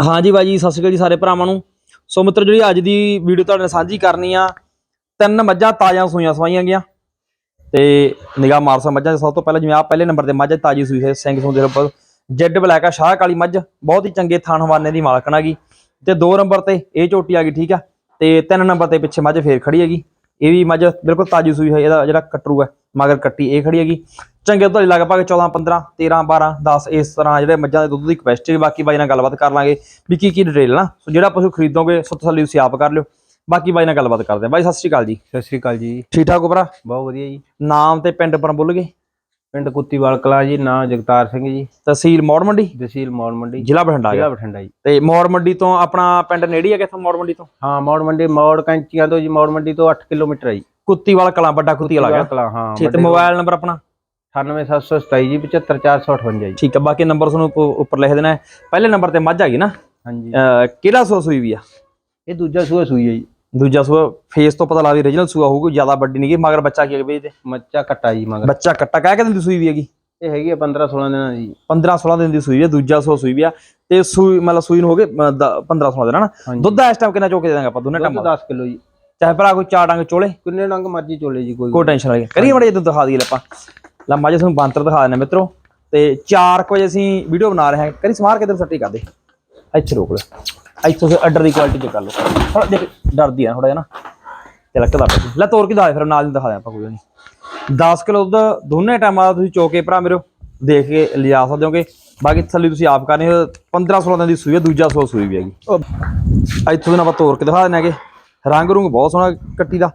ਹਾਂਜੀ ਬਾਈ ਜੀ, ਸਤਿ ਸ਼੍ਰੀ ਅਕਾਲ ਜੀ ਸਾਰੇ ਭਰਾਵਾਂ ਨੂੰ। ਸੋ ਮਿੱਤਰ, ਜਿਹੜੀ ਅੱਜ ਦੀ ਵੀਡੀਓ ਤੁਹਾਡੇ ਨਾਲ ਸਾਂਝੀ ਕਰਨੀ ਆ, ਤਿੰਨ ਮੱਝਾਂ ਤਾਜ਼ਾ ਸੂਈਆਂ ਸਵਾਈਆਂ ਗਈਆਂ। ਤੇ ਨਿਗਾਹ ਮਾਰਸਾ ਮੱਝਾਂ ਸਭ ਤੋਂ ਪਹਿਲਾਂ, ਜਿਵੇਂ ਆ ਪਹਿਲੇ ਨੰਬਰ ਤੇ ਮੱਝ ਤਾਜੀ ਸੂਈ ਹੈ, ਸਿੰਘ ਸੁੰਦੇ ਉੱਪਰ। ਜੈਡ ਬਲੈਕ ਆ, ਸ਼ਾਹ ਕਾਲੀ ਮੱਝ, ਬਹੁਤ ਹੀ ਚੰਗੇ ਥਾਨ ਹਵਾਨੇ ਦੀ ਮਾਲਕਣ ਗਈ। ਤੇ ਦੋ ਨੰਬਰ ਤੇ ਇਹ ਝੋਟੀ ਆ ਗਈ, ਠੀਕ ਆ। ਤੇ ਤਿੰਨ ਨੰਬਰ ਤੇ ਪਿੱਛੇ ਮੱਝ ਫੇਰ ਖੜੀ ਹੈਗੀ। ਇਹ ਵੀ ਮੱਝ ਬਿਲਕੁਲ ਤਾਜੀ ਸੂਈ ਹੈ, ਇਹਦਾ ਜਿਹੜਾ ਕਟਰੂ ਹੈ ਮਗਰ ਕੱਟੀ ਇਹ ਖੜੀ ਹੈਗੀ। ਚੰਗੇ ਦੁੱਧ ਲਗਭਗ 14 15 13 12 10 ਇਸ ਤਰ੍ਹਾਂ ਜਿਹੜੇ ਮੱਝਾਂ ਦੇ ਦੁੱਧ ਦੀ ਕਪੈਸਿਟੀ ਬਾਕੀ ਬਾਈ ਨਾਲ ਗੱਲਬਾਤ ਕਰ ਲਾਂਗੇ। ਵੀ ਕੀ ਕੀ ਡਿਟੇਲ ਨਾ। ਸੋ ਜਿਹੜਾ ਪਸ਼ੂ ਖਰੀਦੋਗੇ ਸੋ ਤਸੱਲੀ ਤੁਸੀਂ ਆਪ ਕਰ ਲਿਓ। ਬਾਕੀ ਬਾਈ ਨਾਲ ਗੱਲਬਾਤ ਕਰਦੇ ਹਾਂ। ਬਾਈ ਸਤਿ ਸ਼੍ਰੀ ਅਕਾਲ ਜੀ। ਸਤਿ ਸ਼੍ਰੀ ਅਕਾਲ ਜੀ। ਠੀਕ ਠਾਕ ਹੋ ਭਰਾ? ਬਹੁਤ ਵਧੀਆ ਜੀ। ਨਾਮ ਤੇ ਪਿੰਡ ਪਰ ਬੁੱਲ ਗਏ? ਪਿੰਡ ਕੁੱਤੀਵਾਲ ਕਲਾ ਜੀ ਨਾਂ ਜਗਤਾਰ ਸਿੰਘ ਜੀ। ਤਹਿਸੀਲ ਮੌੜ ਮੰਡੀ? ਤਹਿਸੀਲ ਮੌੜ ਮੰਡੀ। ਜ਼ਿਲ੍ਹਾ ਬਠਿੰਡਾ ਜ਼ਿਲ੍ਹਾ ਬਠਿੰਡਾ ਜੀ। ਤੇ ਮੌੜ ਮੰਡੀ ਤੋਂ ਆਪਣਾ ਪਿੰਡ ਨੇੜੇ ਆ ਕਿੱਥੋਂ ਮੌੜ ਮੰਡੀ ਤੋਂ? ਹਾਂ ਮੌੜ ਮੰਡੀ ਮੌੜ ਕੈਂਚੀਆਂ ਤੋਂ ਜੀ ਮੌੜ ਮੰਡੀ ਤੋਂ 8 ਕਿਲੋਮੀਟਰ ਹੈ ਜੀ। ਕੁੱਤੀਵਾਲ ਕਲਾਂ ਵੱਡਾ ਕੁੱਤੀਵਾਲ ਆ ਗਿਆ ਕਲਾ ਹਾਂ ਠੀਕ ਤੇ ਮੋਬਾਈਲ ਨੰਬਰ ਆਪਣਾ 98727 ਜੀ 75458 ਜੀ ਠੀਕ ਹੈ ਬਾਕੀ ਨੰਬਰ ਤੁਹਾਨੂੰ ਉੱਪ- ਉੱਪਰ ਲਿਖ ਦੇਣਾ ਹੈ। ਪਹਿਲੇ ਨੰਬਰ ਤੇ ਮੱਝ ਹੈਗੀ ਨਾ? ਹਾਂਜੀ। ਕਿਹੜਾ ਸੂਆ ਸੂਈ ਵੀ ਆ? ਇਹ ਦੂਜਾ ਸੂਆ ਸੂਈ ਹੈ ਜੀ। ਦੂਜਾ ਸੂਆ ਫੇਸ ਤੋਂ ਪਤਾ ਲੱਗਦਾ ਰੀਜਨਲ ਸੂਆ ਹੋਊਗੀ ਜ਼ਿਆਦਾ ਵੱਡੀ ਨਹੀਂ ਗੀ ਮਗਰ ਬੱਚਾ ਕੀ ਵੇਚ ਤੇ ਮੱਚਾ ਕੱਟਾ ਜੀ ਮਗਰ। ਬੱਚਾ ਕੱਟਾ ਕਹਿ ਕੇ ਦਿੰਦੀ ਸੂਈ ਵੀ ਹੈਗੀ? ਇਹ ਹੈਗੀ ਆ 15 16 ਦਿਨਾਂ ਦੀ। 15 16 ਦਿਨ ਦੀ ਸੂਈ ਹੈ ਦੂਜਾ ਸੂਆ ਸੂਈ ਵੀ ਆ। ਤੇ ਸੂਈ ਮਤਲਬ ਸੂਈ ਨੂੰ ਹੋ ਗਏ 15 16 ਦਿਨ ਹਨਾ ਦੁੱਧ ਇਸ ਟਾਈਮ ਕਿੰਨਾ ਚੋਕੇ ਦੇ ਦਾਂਗੇ ਆਪਾਂ ਦੋਨੇ ਟਾਈਮ 10 ਕਿਲੋ ਜੀ। ਚਾਹੇ ਭਰਾ ਕੋਈ ਚਾਰ ਡੰਗ ਚੋਲੇ। ਕਿੰਨੇ ਡੰਗ ਮਰਜ਼ੀ ਚੋਲੇ ਜੀ ਕੋਈ ਕੋਈ ਟੈਨਸ਼ਨ ਨਹੀਂ। ਕਰੀਏ ਬੜੇ ਜਦੋਂ ਦਿਖਾ ਦਈਏ ਆਪਾਂ। ਲੈ ਮਾਜੇ ਤੁਹਾਨੂੰ ਬਾਂਤਰ ਦਿਖਾ ਦਿੰਦੇ ਮਿੱਤਰੋ। ਤੇ 4 ਵਜੇ ਅਸੀਂ ਵੀਡੀਓ ਬਣਾ ਰਹੇ ਹਾਂ। ਕਰੀ ਸਮਾਰ ਕੇ ਇਧਰ ਸੱਟੀ ਕਰਦੇ। ਇੱਥੇ ਰੋਕ ਲੈ ਇੱਥੋਂ ਸੇ ਆਰਡਰ ਦੀ ਕੁਆਲਿਟੀ ਚੈੱਕ ਕਰ ਲਓ। ਥੋੜਾ ਦੇਖ ਡਰਦੀ ਆ ਥੋੜਾ ਜਿਹਾ ਨਾ। ਤੇ ਲੱਕਦਾ ਪਈ ਲੈ ਤੋੜ ਕੇ ਦਿਖਾ ਦੇ ਫਿਰ ਨਾਲ ਦਿਖਾ ਦੇ ਆਪਾਂ ਕੋਈ ਨਹੀਂ। 10 ਕਿਲੋ ਦੁੱਧ ਦੋਨੇ ਟਾਈਮਾਂ ਦਾ ਤੁਸੀਂ ਚੋਕੇ ਭਰਾ ਮੇਰੇ। ਦੇਖ ਕੇ ਲਿਜਾ ਸਕਦੇ ਹੋਗੇ। ਬਾਕੀ ਥੱਲੇ ਤੁਸੀਂ ਆਪ ਕਰਨੀ 15 16 ਦਿਨ ਦੀ ਸੂਈ ਹੈ ਦੂਜਾ ਸੌ ਸੂਈ ਵੀ ਹੈਗੀ। ਇੱਥੋਂ ਦੇ ਆਪਾਂ ਤੋੜ ਕੇ ਦਿਖਾ ਦਿੰਦੇ ਹੈਗੇ। ਰੰਗ ਰੁੰਗ ਬਹੁਤ ਸੋਹਣਾ ਕੱਟੀ ਦਾ।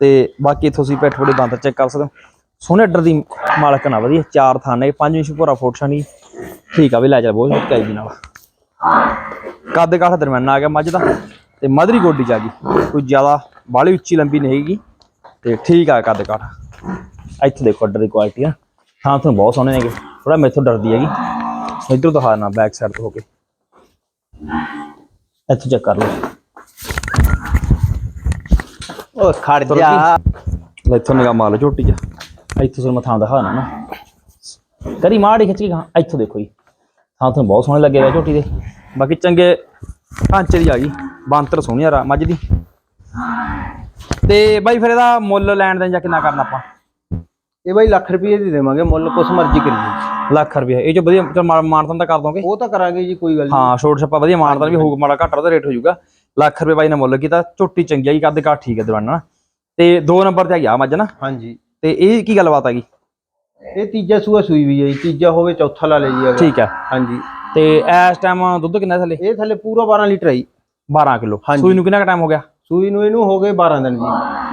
ਤੇ ਬਾਕੀ ਇੱਥੋਂ ਤੁਸੀਂ ਪਿੱਠ ਬੜੇ ਦੰਦ ਚੈੱਕ ਕਰ ਸਕਦੇ ਹੋ। ਸੋਹਣੇ ਅੱਡਰ ਦੀ ਮਾਲਕ ਨਾ, ਵਧੀਆ, ਚਾਰ ਥਾਨੇ 5 ਇੰਚ ਭੋਰਾ ਫੋਟਸ਼ਾ ਨਹੀਂ। ਠੀਕ ਆ ਵੀ ਲੈ ਜਾ ਬਹੁਤ ਮੁੱਕ ਜੀ ਨਾਲ। ਕੱਦ ਕਾਠ ਦਰਮਿਆਨਾ ਆ ਗਿਆ ਮੱਝ ਦਾ, ਤੇ ਮਧਰੀ ਗੋਡੀ ਚ ਆ ਗਈ। ਕੋਈ ਜ਼ਿਆਦਾ ਬਾਹਲੀ ਉੱਚੀ ਲੰਬੀ ਨਹੀਂ ਹੈਗੀ। ਤੇ ਠੀਕ ਆ ਕੱਦ ਕਾਠ। ਇੱਥੇ ਦੇਖੋ ਅੱਡਰ ਦੀ ਕੁਆਲਿਟੀ ਆ। ਥਾਂ ਤੁਹਾਨੂੰ ਬਹੁਤ ਸੋਹਣੇ ਨੇਗੇ। ਥੋੜਾ ਮੈਥੋਂ ਡਰਦੀ ਹੈਗੀ। ਇਧਰ ਦਿਖਾ ਹਾਰਨਾ ਬੈਕ ਸਾਈਡ ਤੋਂ ਹੋ ਕੇ। ਇੱਥੇ ਚੈੱਕ ਕਰ ਲਓ। ਉਹ ਖੜ ਤੁਰ ਲੈ ਇੱਥੋਂ ਨਿਗਾਹ ਮਾਰ ਲਓ ਝੋਟੀ ਚ ਇੱਥੋਂ ਤੁਹਾਨੂੰ ਮੈਂ ਥਾਂ ਦਿਖਾਣਾ ਨਾ ਕਰੀ ਮਾੜੀ ਖਿੱਚ ਕੇ ਗਾਂ। ਇੱਥੋਂ ਦੇਖੋ ਜੀ। ਥਾਂ ਤੁਹਾਨੂੰ ਬਹੁਤ ਸੋਹਣੇ ਲੱਗੇ ਹੋਏ ਝੋਟੀ ਦੇ। ਬਾਕੀ ਚੰਗੇ ਢਾਂਚੇ ਦੀ ਆ ਗਈ ਬਾਂਤਰ ਸੋਹਣੀ ਆ ਰਾ- ਮੱਝ ਦੀ। ਤੇ ਬਾਈ ਫਿਰ ਇਹਦਾ ਮੁੱਲ ਲੈਣ ਦੇਣ ਜਾਂ ਕਿੰਨਾ ਕਰਨਾ ਆਪਾਂ? ਇਹ ਬਾਈ ਲੱਖ ਰੁਪਏ ਦੀ ਦੇਵਾਂਗੇ। ਮੁੱਲ ਕੁਛ ਮਰਜ਼ੀ ਕਰੀਏ। ਲੱਖ ਰੁਪਏ ਇਹ ਚ ਵਧੀਆ ਮਾਨਤਨ ਤਾਂ ਕਰ ਦੋਗੇ। ਉਹ ਤਾਂ ਕਰਾਂਗੇ ਜੀ ਕੋਈ ਗੱਲ ਨਹੀਂ ਹਾਂ ਛੋਟ ਛੱਪਾ ਵਧੀਆ ਮਾਨਤਨ ਵੀ ਹੋਊਗਾ ਮਾੜਾ ਘੱਟ ਉਹਦਾ ਰੇਟ ਹੋ ਜਾਊਗਾ। ਲੱਖ ਰੁਪਏ ਬਾਈ ਨੇ ਮੁੱਲ ਕੀਤਾ ਝੋਟੀ ਚੰਗੀ ਆ ਜੀ ਕੱਦ ਕਾਠ ਠੀਕ ਹੈ ਦਵਾਨਾ ਤੇ ਦੋ ਨੰਬਰ ਤੇ ਆ ਗਿਆ ਮੱਝ ਨਾ। ਹਾਂਜੀ। ਤੇ ਇਹ ਕੀ ਗੱਲਬਾਤ ਹੈਗੀ ਇਹ ਤੀਜਾ ਸੂਆ ਸੂਈ ਵੀ ਹੈ ਤੀਜਾ ਹੋਵੇ ਚੌਥਾ ਲਾ ਲੈ ਜੀ। ਠੀਕ ਹੈ ਹਾਂਜੀ। ਤੇ ਇਸ ਟਾਈਮ ਦੁੱਧ ਕਿੰਨਾ ਥੱਲੇ? ਇਹ ਥੱਲੇ ਪੂਰਾ 12 ਲੀਟਰ ਜੀ। 12 ਕਿਲੋ। ਸੂਈ ਨੂੰ ਕਿੰਨਾ ਟਾਈਮ ਹੋ ਗਿਆ? ਸੂਈ ਨੂੰ ਇਹਨੂੰ ਹੋ ਗਏ 12 ਦਿਨ ਜੀ।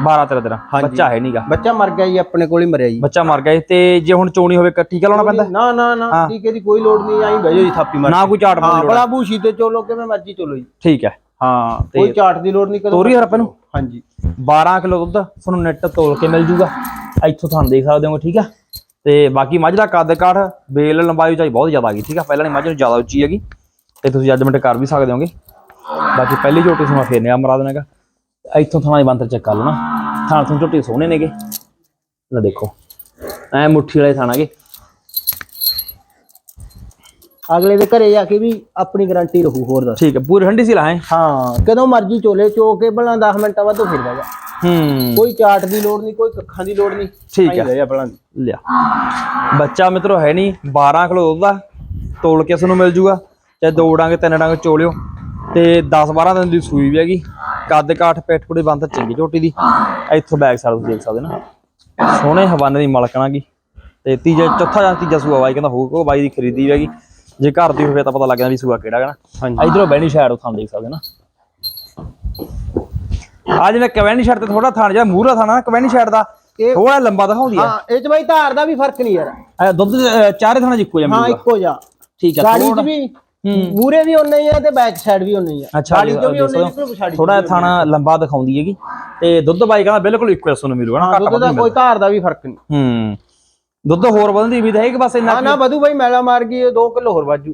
12 13 ਦਿਨ। ਬੱਚਾ ਹੈ ਨਹੀਂਗਾ ਬੱਚਾ ਮਰ ਗਿਆ ਜੀ ਆਪਣੇ ਕੋਲ ਹੀ ਮਰਿਆ ਜੀ। ਬੱਚਾ ਮਰ ਗਿਆ ਤੇ ਜੇ ਹੁਣ ਚੋਣੀ ਹੋਵੇ ਕ- ਟੀਕਾ ਲਾਉਣਾ ਪੈਂਦਾ? ਨਾ ਨਾ ਨਾ। ਟੀਕੇ ਦੀ ਕੋਈ ਲੋੜ ਨਹੀਂ ਆਈ ਬਹਿ ਜਾਓ ਜੀ ਥਾਪੀ ਮਾਰ ਨਾ ਕੋਈ ਝਾੜ ਲੋੜ ਬੜਾ ਬੂਸ਼ੀ ਤੇ ਚੋਲੋ ਕਿਵੇਂ ਮਰਜ਼ੀ ਚੋਲੋ ਜੀ। ਠੀਕ ਹੈ। ਹਾਂ ਤੇ ਕੋਈ ਝਾਟ ਦੀ ਲੋੜ ਨਹੀਂ ਕਦੋਂ ਤੋਰੀ ਆਪਾਂ ਨੂੰ? ਹਾਂਜੀ। 12 ਕਿਲੋ ਦੁੱਧ ਤੁਹਾਨੂੰ ਨੈਟ ਤੋਲ ਕੇ ਮਿਲ ਜੂਗਾ। ਇੱਥੋਂ ਤੁਹਾਨੂੰ ਦੇਖ ਸਕਦੇ ਹੋ ਠੀਕ ਆ? ਤੇ ਬਾਕੀ ਮੱਝ ਦਾ ਕੱਦ ਕਾਠ ਬੇਲ ਲੰਬਾਈ ਉਚਾਈ ਬਹੁਤ ਜ਼ਿਆਦਾ ਆ ਗਈ ਠੀਕ ਆ? ਪਹਿਲਾਂ ਵਾਲੀ ਮੱਝ ਨੂੰ ਜ਼ਿਆਦਾ ਉੱਚੀ ਹੈਗੀ। ਤੇ ਤੁਸੀਂ ਜੱਜਮੈਂਟ ਕਰ ਵੀ ਸਕਦੇ ਹੋਗੇ ਬਾਕੀ ਪਹਿਲੀ ਝੋਟੀ ਸਮਾਂ ਫੇਰਨੇ ਆ ਮਰਾ ਦੇਣਾਗਾ ਇੱਥੋਂ ਥਾਣਾ ਦੀ ਬੰਤਰ ਚੈੱਕ ਕਰ ਲਓ ਨਾ। ਥਾਣ ਤੋਂ ਝੋਟੀ ਸੋਹਣੇ ਨੇਗੇ। ਲੈ ਦੇਖੋ। ਐ ਮੁੱਠੀ ਵਾਲੇ ਥਾਣਾਗੇ ਅਗਲੇ ਦੇ ਘਰੇ ਜਾ ਕੇ ਵੀ ਆਪਣੀ ਗਾਰੰਟੀ ਰਹੂ ਹੋਰ ਦੱਸ। ਠੀਕ ਹੈ ਪੂਰੀ ਠੰਡੀ ਸੀ ਲਾਏ? ਹਾਂ ਕਦੋਂ ਮਰਜ਼ੀ ਚੋਲੇ ਚੋ ਕੇ ਭਲਾ 10 ਮਿੰਟਾਂ ਬਾਅਦ ਫਿਰ ਬਹਿ ਜਾ। ਹੂੰ। ਕੋਈ ਚਾਟ ਦੀ ਲੋੜ ਨਹੀਂ ਕੋਈ ਕੱਖਾਂ ਦੀ ਲੋੜ ਨਹੀਂ। ਠੀਕ ਹੈ। ਜਾ ਭਲਾ ਲਿਆ। ਬੱਚਾ ਮਿੱਤਰੋ ਹੈ ਨਹੀਂ 12 ਕਿਲੋ ਦੁੱਧ ਦਾ ਤੋਲ ਕੇ ਤੁਹਾਨੂੰ ਮਿਲ ਜੂਗਾ। ਚਾਹੇ ਦੋ ਡਾਂਗੇ ਤਿੰਨ ਡਾਂਗੇ ਚੋਲਿਓ। ਤੇ 10 12 ਦਿਨ ਦੀ ਸੂਈ ਵੀ ਹੈਗੀ। ਕੱਦ ਕਾਠ ਪਿੱਠ ਪੁੜੀ ਬੰਦ ਚੰਗੀ ਝੋਟੀ ਦੀ। ਇੱਥੋਂ ਬੈਕ ਸਾਈਡ ਤੁਸੀਂ ਦੇਖ ਸਕਦੇ ਨਾ। ਸੋਹਣੇ ਹਵਾਨੇ ਦੀ ਮਲਕਣਾ ਗੀ ਤੇ ਤੀਜਾ ਚੌਥਾ ਜਾਂ ਤੀਜਾ ਸੂਆ ਬਾਈ ਕਹਿੰਦਾ ਹੋਊਗਾ ਬਾਈ ਦੀ ਖਰੀਦੀ ਵੀ ਹੈਗੀ। ਜੇ ਘਰ ਦੀ ਹੋਵੇ ਤਾਂ ਪਤਾ ਲੱਗ ਜਾਂਦਾ ਵੀ ਸੂਆ ਕਿਹੜਾ ਹੈਗਾ ਨਾ। ਹਾਂਜੀ। ਇਧਰੋਂ ਬੈਣੀ ਸ਼ਾਇਰ ਉਹ ਦੇਖ ਸਕਦੇ ਨਾ। ਆ ਜਿਵੇਂ ਕਵੈਣੀ ਸ਼ਾਇਰ ਤੇ ਥੋੜਾ ਥਾਣ ਜਿਹੜਾ ਮੂਹਰਾ ਥਾਣਾ ਕਵੈਣੀ ਸ਼ਾਇਰ ਦਾ ਇਹ- ਥੋੜਾ ਲੰਬਾ ਦਿਖਾਉਂਦੀ ਆ। ਹਾਂ ਇਹ ਚ ਬਾਈ ਧਾਰ ਦਾ ਵੀ ਫ਼ਰਕ ਨਹੀਂ ਯਾਰ। ਇਹ ਦੁੱਧ ਚਾਰੇ ਥਾਣਾ ਇੱਕੋ ਜਿਹਾ ਹਾਂ ਇੱਕੋ ਜਾ ਠੀਕ ਹੈ ਗਾੜੀ ਚ ਵੀ ਹੂੰ। ਮੂਰੇ ਵੀ ਉਨਾ ਹੀ ਆ ਤੇ ਬੈਕ ਸਾਈਡ ਵੀ ਉਨਾ ਹੀ ਆ। ਅੱਛਾ ਗਾੜੀ ਚ ਵੀ ਉਨਾ ਹੀ ਪਛਾੜੀ ਥੋੜਾ ਥਾਣਾ ਲੰਬਾ ਦਿਖਾਉਂਦੀ ਹੈਗੀ। ਤੇ ਦੁੱਧ ਬਾਈ ਕਹਿੰਦਾ ਬਿਲਕੁਲ ਇੱਕੋ ਜਿਹਾ ਤੁਹਾਨੂੰ ਮਿਲੂਗਾ ਨਾ ਹਾਂ ਦੁੱਧ ਦਾ ਕੋਈ ਧਾਰ ਦਾ ਵੀ ਫ਼ਰਕ ਨਹੀਂ। ਹੂੰ। ਦੁੱਧ ਹੋਰ ਵਧਣ ਦੀ ਉਮੀਦ ਹੈ ਕਿ ਬਸ ਇੰਨਾ ਨਾ ਨਾ ਵਧੂ ਬਾਈ ਮੈਲਾ ਮਾਰ ਗਈ 2 ਕਿਲੋ ਹੋਰ ਵਾਜੂ।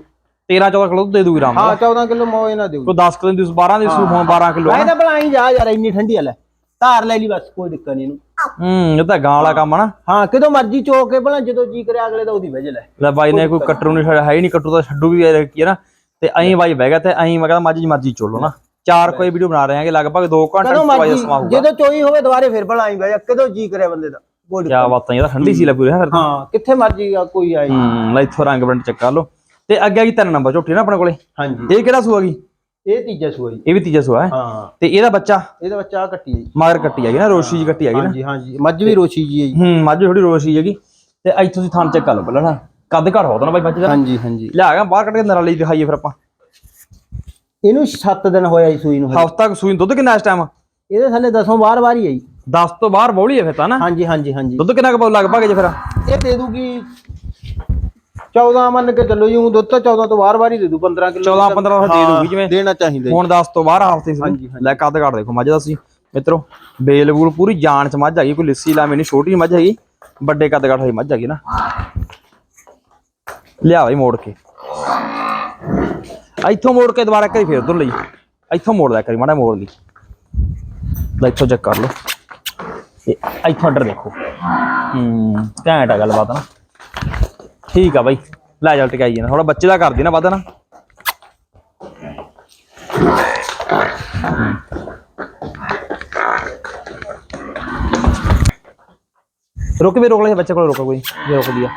13 14 ਕਿਲੋ ਦੇ ਦੂਗੀ ਆਰਾਮ ਹਾਂ ਨਾਲ 14 ਕਿਲੋ ਮੋਏ ਨਾ ਦਿਓ ਕੋਈ 10 ਕਿਲੋ ਦੀ 12 ਦੀ ਸੂ ਹੁਣ 12 ਕਿਲੋ ਮੈਂ ਤਾਂ ਬਲਾਈ ਜਾ ਯਾਰ ਇੰਨੀ ਠੰਡੀ ਆ ਲੈ। ਧਾਰ ਲੈ ਲਈ ਬਸ ਕੋਈ ਦਿੱਕਤ ਨਹੀਂ ਇਹਨੂੰ। ਹੂੰ ਇਹ ਤਾਂ ਗਾਂ ਵਾਲਾ ਕੰਮ ਨਾ। ਹਾਂ ਕਿਦੋਂ ਮਰਜ਼ੀ ਚੋ ਕੇ ਭਲਾ ਜਦੋਂ ਜੀ ਕਰਿਆ ਅਗਲੇ ਦਾ ਉਹਦੀ ਵਜ੍ਹਾ ਲੈ। ਲੈ ਬਾਈ ਨੇ ਕੋਈ ਕੱਟਰੂ ਨਹੀਂ ਛੱਡਿਆ ਹੈ ਹੀ ਨਹੀਂ ਕੱਟੂ ਤਾਂ ਛੱਡੂ ਵੀ ਕੀ ਹੈ ਨਾ। ਤੇ ਐਂ ਬਾਈ ਬਹਿ ਗਿਆ ਤੇ ਐਂ ਮੈਂ ਕਹਿੰਦਾ ਦੀ ਮਰਜ਼ੀ ਚੋਲੋ ਨਾ। ਚਾਰ ਕੋਈ ਵੀਡੀਓ ਬਣਾ ਰਹੇ ਹਾਂਗੇ ਲਗਭਗ 2 ਘੰਟੇ ਤੋਂ ਮਰਜ਼ੀ ਸਮਾਂ ਹੋਊਗਾ। ਜਦੋਂ ਚੋਈ ਹੋਵੇ ਦੁਬਾਰੇ ਫਿਰ ਬੁਲਾਈ ਬਈ ਕਦੋਂ ਜੀ ਕਰੇ ਬੰਦੇ ਦਾ। ਕੋਈ ਕੀ ਬਾਤਾਂ ਇਹਦਾ ਠੰਡੀ ਸੀ ਲੱਗੀ ਰਿਹਾ ਫਿਰ ਤਾਂ। ਹਾਂ ਕਿੱਥੇ ਮਰਜ਼ੀ ਆ ਕੋਈ ਆਈ ਹੂੰ ਲੈ ਇੱਥੋਂ ਰੰਗ ਬਰੰਟ ਚੱਕਾ ਲਓ। ਤੇ ਅੱਗੇ ਆ ਗਈ ਤਿੰਨ ਨੰਬਰ ਝੋਟੀ ਨਾ ਆਪਣੇ ਕੋਲੇ। ਹਾਂਜੀ। ਇਹ ਕਿਹੜਾ ਸੂਆ ਗਈ ਇਹ ਤੀਜਾ ਸੂਆ ਜੀ। ਇਹ ਵੀ ਤੀਜਾ ਸੂਆ ਹੈ। ਹਾਂ। ਤੇ ਇਹਦਾ ਬੱਚਾ? ਇਹਦਾ ਬੱਚਾ ਆਹ ਕੱਟੀ ਹੈ ਜੀ। ਮਗਰ ਕੱਟੀ ਹੈਗੀ ਨਾ ਰੋਸ਼ੀ ਜੀ ਕੱਟੀ ਹੈਗੀ ਨਾ। ਹਾਂਜੀ ਹਾਂਜੀ। ਮੱਝ ਵੀ ਰੋਸ਼ੀ ਜੀ ਹੈ ਜੀ। ਹੂੰ ਮੱਝ ਥੋੜੀ ਰੋਸ਼ੀ ਹੈਗੀ। ਤੇ ਇੱਥੋਂ ਤੁਸੀਂ ਥਣ ਚੱਕ ਲਓ ਪਹਿਲਾਂ ਨਾ। ਕੱਦ ਘੜ ਹੋਦਾ ਨਾ ਬਾਈ ਮੱਝ ਦਾ। ਹਾਂਜੀ ਹਾਂਜੀ। ਲਿਆ ਗਿਆ ਬਾਹਰ ਕੱਢ ਕੇ ਨਰਾਲੀ ਦਿਖਾਈਏ ਫਿਰ ਆਪਾਂ। ਇਹਨੂੰ 7 ਦਿਨ ਹੋਇਆ ਜੀ ਸੂਈ ਨੂੰ। ਹਫਤਾ ਕੁ ਸੂਈ ਨੂੰ ਦੁੱਧ ਕਿੰਨਾ ਇਸ ਟਾਈਮ ਇਹਦੇ ਥੱਲੇ 10 ਬਾਰ ਵਾਰ ਹੀ ਹੈ ਜੀ। 10 ਤੋਂ ਬਾਹਰ ਬੋਲੀ ਹੈ ਫਿਰ ਤਾਂ ਨਾ। ਹਾਂਜੀ ਹਾਂਜੀ ਹਾਂਜੀ। ਦੁੱਧ ਕਿੰਨਾ ਕੁ ਪਾਉ ਲਗਭਗ ਜੇ ਫਿਰ? ਇਹ ਦੇ ਦੂਗੀ 14 ਮੰਨ ਕੇ ਚੱਲੋ ਜੀ ਊਂ ਦੁੱਧ ਤਾਂ 14 ਤੋਂ ਬਾਰ ਵਾਰ ਹੀ ਦੇ ਦੂ 15 ਕਿਲੋ 14 15 ਦਾ ਦੇ ਦੂਗੀ ਜਿਵੇਂ। ਦੇਣਾ ਚਾਹੀਦਾ ਜੀ। ਹੁਣ 10 ਤੋਂ ਬਾਹਰ ਹਫ਼ਤੇ ਸੀ। ਹਾਂਜੀ, ਹਾਂਜੀ। ਲੈ ਕੱਦ ਘੜ ਦੇਖੋ ਮੱਝ ਦਾ ਸੀ। ਮਿੱਤਰੋ ਬੇਲ ਬੂਲ ਪੂਰੀ ਜਾਨ ਚ ਮੱਝ ਹੈਗੀ ਕੋਈ ਲਿੱਸੀ ਲਾਵੇਂ ਨਹੀਂ ਛੋਟੀ ਮੱਝ ਹੈਗੀ। ਵੱਡੇ ਕੱਦ ਘੜ ਹੋਈ ਮੱਝ ਹੈਗੀ ਨਾ। ਲਿਆ ਬਈ ਮੋੜ ਕੇ। ਇੱਥੋਂ ਮੋੜ ਕੇ ਦੁਬਾਰਾ ਕਰੀ ਫੇਰ ਉਧਰ ਲਈ। ਇੱਥੋਂ ਮੋੜ ਲਿਆ ਕਰੀ ਮਾੜਾ ਮੋੜ ਲਈ। ਲੈ ਇੱਥੋਂ ਚੈੱਕ ਕਰ ਲਓ। ਤੇ ਇੱਥੋਂ ਅੱਡਰ ਦੇਖੋ। ਹੂੰ, ਘੈਂਟ ਆ ਗੱਲਬਾਤ ਨਾ ਠੀਕ ਆ ਬਾਈ, ਲੈ ਜਾ ਟਿਕਾਈ ਜਾਣਾ ਥੋੜਾ ਬੱਚੇ ਦਾ ਕਰਦੀ ਨਾ ਵੱਧ ਨਾ ਰੁਕ ਵੀ, ਰੋਕ ਲੈ, ਬੱਚੇ ਕੋਲ ਰੁਕ ਕੋਈ, ਜੇ ਰੁਕ ਲਿਆ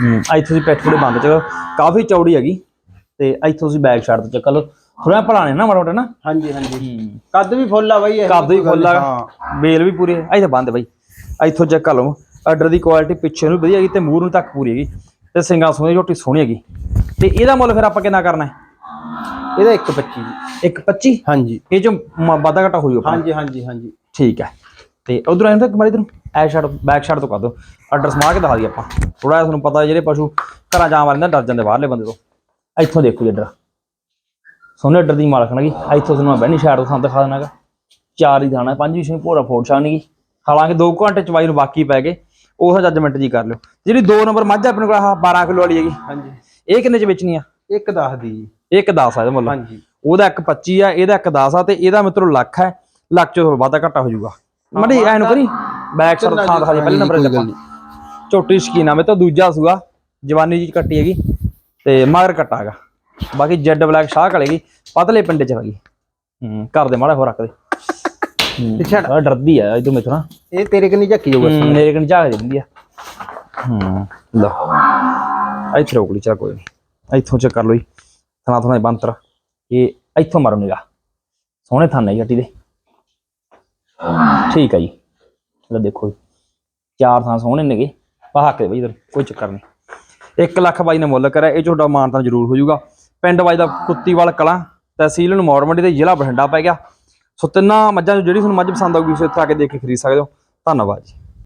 ਹੂੰ ਇੱਥੇ ਤੁਸੀਂ ਪੈਟ ਥੋੜੇ ਬੰਦ ਚ ਕਾਫੀ ਚੌੜੀ ਹੈਗੀ। ਤੇ ਇੱਥੋਂ ਤੁਸੀਂ ਬੈਗ ਛੱਡ ਤੇ ਚੱਕ ਲਓ ਥੋੜਾ ਭਲਾਣੇ ਨਾ ਮਾੜਾ ਮੋਟਾ ਨਾ। ਹਾਂਜੀ ਹਾਂਜੀ। ਕੱਦ ਵੀ ਫੁੱਲ ਆ ਬਾਈ ਕੱਦ ਵੀ ਫੁੱਲ। ਆ। ਬੇਲ ਵੀ ਪੂਰੀ ਹੈ ਇੱਥੇ ਬੰਦ ਬਈ। ਇੱਥੋਂ ਚੈੱਕ ਕਰ ਲਓ। ਆਰਡਰ ਦੀ ਕੁਆਲਿਟੀ ਪਿੱਛੇ ਨੂੰ ਵਧੀਆ ਹੈਗੀ ਤੇ ਮੂੰਹ ਨੂੰ ਤੱਕ ਪੂਰੀ ਹੈਗੀ। ਤੇ ਸਿੰਗਾ ਸੋਹਣੀ ਝੋਟੀ ਸੋਹਣੀ ਹੈਗੀ। ਤੇ ਇਹਦਾ ਮੁੱਲ ਫਿਰ ਆਪਾਂ ਕਿੰਨਾ ਕਰਨਾ ਹੈ? ਇਹਦਾ 125 ਜੀ। 125 ਹਾਂਜੀ। ਇਹ ਚ ਵਾਧਾ ਘਟਾ ਹੋਈ ਆਪਣਾ। ਹਾਂਜੀ ਹਾਂਜੀ ਹਾਂਜੀ। ਠੀਕ ਹੈ। ਤੇ ਉਧਰ ਆਇਆ ਤਾਂ ਕਮਾਰੀ ਇਧਰ ਐ ਸ਼ਾਟ ਬੈਕ ਸ਼ਾਟ ਤੋਂ ਕਰ ਦੋ ਆਰਡਰ ਸਮਾ ਕੇ ਦਿਖਾ ਦੀ ਆਪਾਂ। ਥੋੜਾ ਤੁਹਾਨੂੰ ਪਤਾ ਜਿਹੜੇ ਪਸ਼ੂ ਘਰਾਂ ਜਾਣ ਵਾਲੇ ਨਾ ਡਰ ਜਾਂਦੇ ਬਾਹਰਲੇ ਬੰਦੇ ਤੋਂ। ਇੱਥੋਂ ਦੇਖੋ ਜੀ ਆਰਡਰ ਸੋਨੇ ਆਰਡਰ ਦੀ ਮਾਲਕ ਨਗੀ। ਇੱਥੋਂ ਤੁਹਾਨੂੰ ਮੈਂ ਬੈਣੀ ਸ਼ਾਟ ਤੋਂ ਤੁਹਾਨੂੰ ਦਿਖਾ ਦੇਣਾਗਾ ਚਾਰ ਹੀ ਦਾਣਾ ਪੰਜ ਵਿਸ਼ੇ ਭੋਰਾ ਫੋੜ ਛਾਣਗੀ ਹਾਲਾਂਕਿ 2 ਘੰਟੇ ਚਵਾਈ ਨੂੰ ਬਾਕੀ ਪੈ ਗਏ। ਉਹ ਜੱਜਮੈਂਟ ਜੀ ਕਰ ਲਿਓ। ਜਿਹੜੀ 2 ਨੰਬਰ ਮੱਝ ਆਪਣੇ ਕੋਲ ਆਹ 12 ਕਿਲੋ ਵਾਲੀ ਹੈਗੀ। ਹਾਂਜੀ। ਇਹ ਕਿੰਨੇ ਚ ਵੇਚਣੀ ਆ? ਇੱਕ ਦੱਸ ਦੀ ਜੀ। ਇਹ ਇੱਕ 10 ਆ ਇਹਦਾ ਮੁੱਲ। ਹਾਂਜੀ। ਉਹਦਾ ਇੱਕ 25 ਆ ਇਹਦਾ ਇੱਕ 10 ਆ ਤੇ ਇਹਦਾ ਮਿੱਤਰੋ ਲੱਖ ਹੈ। ਲੱਖ ਚੋਂ ਵਾਧਾ ਘਾਟਾ ਹੋ ਜਾਊਗਾ। ਮੜੀ ਐ ਨੂੰ ਕਰੀ ਬੈਕ ਸਾਈਡ ਥਾਂ ਦਿਖਾ ਦੇ ਪਹਿਲੇ ਨੰਬਰ ਤੇ ਝੋਟੀ ਸ਼ਕੀਨਾ ਮੇ ਤਾਂ ਦੂਜਾ ਸੂਆ। ਜਵਾਨੀ ਜੀ ਕੱਟੀ ਹੈਗੀ। ਤੇ ਮਗਰ ਕੱਟਾ ਹੈਗਾ। ਬਾਕੀ ਜੈਡ ਬਲੈਕ ਸ਼ਾਹ ਕਲੇਗੀ ਪਤਲੇ ਪਿੰਡੇ ਚ ਹੈਗੀ। ਹੂੰ। ਘਰ ਦੇ ਮਾੜਾ ਹੋ ਰੱਖ ਦੇ। ਹੂੰ ਪਿੱਛੇ ਹਟ। ਡਰਦੀ ਆ ਇਦੋਂ ਮੇਥੋਂ ਨਾ। ਇਹ ਤੇਰੇ ਕਿੰਨੀ ਝੱਕੀ ਜਾਊਗਾ ਹੂੰ, ਮੇਰੇ ਕਨ ਝਾਕ ਦਿੰਦੀ ਆ। ਹੂੰ ਲੋ। ਇੱਥੇ ਰੋਕ ਲਈ ਚਾ ਕੋਈ ਨਹੀਂ। ਇੱਥੋਂ ਚੈੱਕ ਕਰ ਲਓ ਜੀ ਥਣਾ ਥਣਾ ਬੰਤਰ ਇਹ ਇੱਥੋਂ ਮਰਨ ਨਿਗਾ। ਸੋਹਣੇ ਥਾਨੇ ਜੀ ਗੱਟੀ ਦੇ। ਠੀਕ ਆ ਜੀ। ਲੈ ਦੇਖੋ ਜੀ। ਚਾਰ ਥਾਂ ਸੋਹਣੇ ਨੇਗੇ ਪਾ ਕੇ ਬਈ ਇਧਰ ਕੋਈ ਚੱਕਰ ਨਹੀਂ। 1 ਲੱਖ ਬਾਈ ਨੇ ਮੁੱਲ ਕਰਿਆ। ਇਹ ਝੋਡਾ ਮਾਨਤਾ ਜ਼ਰੂਰ ਹੋ ਜਾਊਗਾ। ਪਿੰਡ ਬਾਈ ਦਾ ਕੁੱਤੀਵਾਲ ਕਲਾਂ ਤਹਿਸੀਲ ਨੂੰ ਮੌੜ ਮੰਡੀ ਤੇ ਜ਼ਿਲ੍ਹਾ ਬਠਿੰਡਾ ਪੈ ਗਿਆ। ਸੋ ਤਿੰਨਾਂ ਮੱਝਾਂ ਜਿਹੜੀ ਤੁਹਾਨੂੰ ਮੱਝ ਪਸੰਦ ਆਊਗੀ ਤੁਸੀਂ ਉੱਥੇ ਆ ਕੇ ਦੇਖ ਕੇ ਖਰੀਦ ਸਕਦੇ ਹੋ। ਧੰਨਵਾਦ ਜੀ।